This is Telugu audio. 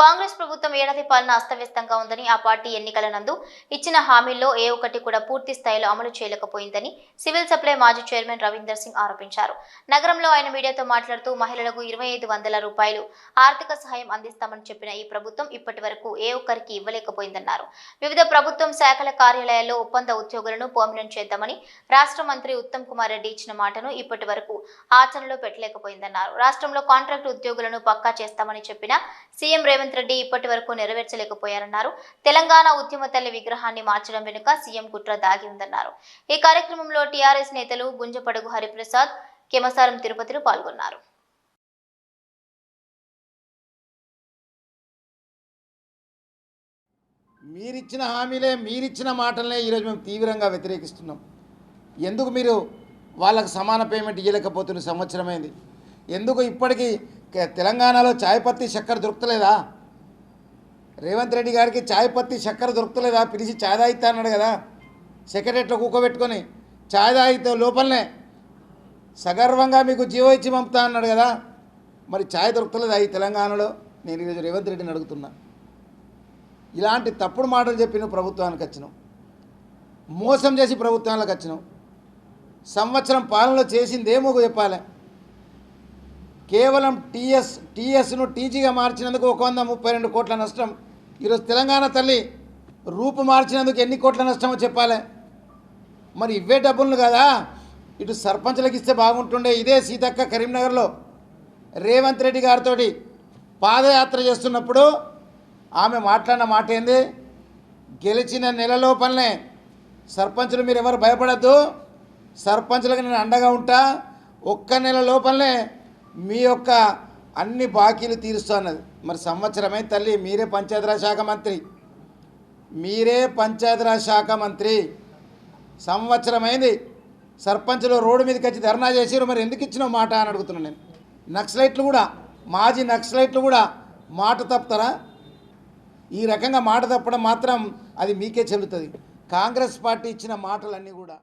కాంగ్రెస్ ప్రభుత్వం ఏడాది పాలన అస్తవ్యస్తంగా ఉందని ఆ పార్టీ ఎన్నికల నందు ఇచ్చిన హామీల్లో ఏ ఒక్కటి కూడా పూర్తి స్థాయిలో అమలు చేయలేకపోయిందని సివిల్ సప్లై మాజీ చైర్మన్ రవీందర్ సింగ్ ఆరోపించారు. నగరంలో ఆయన మీడియాతో మాట్లాడుతూ మహిళలకు ఇరవై ఐదు వందల రూపాయలు ఆర్థిక సహాయం అందిస్తామని చెప్పిన ఈ ప్రభుత్వం ఇప్పటి వరకు ఏ ఒక్కరికి ఇవ్వలేకపోయిందన్నారు. వివిధ ప్రభుత్వం శాఖల కార్యాలయాల్లో ఒప్పంద ఉద్యోగులను పర్మనెంట్ చేద్దామని రాష్ట్ర మంత్రి ఉత్తమ్ కుమార్ రెడ్డి ఇచ్చిన మాటను ఇప్పటి వరకు ఆచరణలో పెట్టలేకపోయిందన్నారు. రాష్ట్రంలో కాంట్రాక్ట్ ఉద్యోగులను పక్కా చేస్తామని చెప్పిన సీఎం రేవంత్ రెడ్డి ఇప్పటి వరకు నెరవేర్చలేకపోయారన్నారు. తెలంగాణ ఉద్యమ తల్లి విగ్రహాన్ని మార్చడం వెనుక సీఎం కుట్ర దాగి ఉందన్నారు. ఈ కార్యక్రమంలో టీఆర్ఎస్ నేతలు గుంజపడుగు హరిప్రసాద్ కెమసారం తిరుపతిలో పాల్గొన్నారు. మీరిచ్చిన హామీలే మీరిచ్చిన మాటలనే ఈరోజు మేము తీవ్రంగా వ్యతిరేకిస్తున్నాం. ఎందుకు మీరు వాళ్ళకు సమాన పేమెంట్ ఇవ్వలేకపోతున్న సంవత్సరమైంది? ఎందుకు ఇప్పటికీ తెలంగాణలో చాయ్ పత్తి చక్కెర దొరుకుతలేదా? రేవంత్ రెడ్డి గారికి చాయ్ పత్తి చక్కెర దొరుకుతలేదా? పిలిచి చాయ్ తాగితే అన్నాడు కదా. సెక్రటరీలో కూకోబెట్టుకొని చాయ్ తాగితే లోపలనే సగర్వంగా మీకు జీవో ఇచ్చి పంపుతా అన్నాడు కదా. మరి చాయ్ దొరుకుతలేదా ఈ తెలంగాణలో? నేను ఈరోజు రేవంత్ రెడ్డిని అడుగుతున్నా. ఇలాంటి తప్పుడు మాటలు చెప్పి నువ్వు ప్రభుత్వానికి వచ్చినావు మోసం చేసి ప్రభుత్వానికి వచ్చినావు సంవత్సరం పాలనలో చేసిందేమో చెప్పాలి. కేవలం టీఎస్ టీఎస్ను టీజీగా మార్చినందుకు ఒక వంద ముప్పై రెండు కోట్ల నష్టం ఈరోజు తెలంగాణ తల్లి రూపు మార్చినందుకు ఎన్ని కోట్ల నష్టమో చెప్పాలి. మరి ఇవే డబ్బులను కదా. ఇటు సర్పంచ్లకు ఇస్తే బాగుంటుండే. ఇదే సీతక్క కరీంనగర్లో రేవంత్ రెడ్డి గారితో పాదయాత్ర చేస్తున్నప్పుడు ఆమె మాట్లాడిన మాట ఏంది? గెలిచిన నెల లోపలనే సర్పంచులు మీరు ఎవరు భయపడద్దు. సర్పంచులకు నేను అండగా ఉంటా. ఒక్క నెల లోపలనే మీ యొక్క అన్ని బాకీలు తీరుస్తా అన్నది మరి సంవత్సరమే తల్లి మీరే పంచాయతీరాజ్ శాఖ మంత్రి. మీరే పంచాయతీరాజ్ శాఖ మంత్రి. సంవత్సరమైంది. సర్పంచ్లు రోడ్డు మీదకి వచ్చి ధర్నా చేసిరు మరి ఎందుకు ఇచ్చినావు మాట అని అడుగుతున్నాను నేను. నక్సలైట్లు కూడా మాజీ నక్సలైట్లు కూడా మాట తప్పుతారా? ఈ రకంగా మాట తప్పడం మాత్రం అది మీకే చెల్లుతుంది. కాంగ్రెస్ పార్టీ ఇచ్చిన మాటలన్నీ కూడా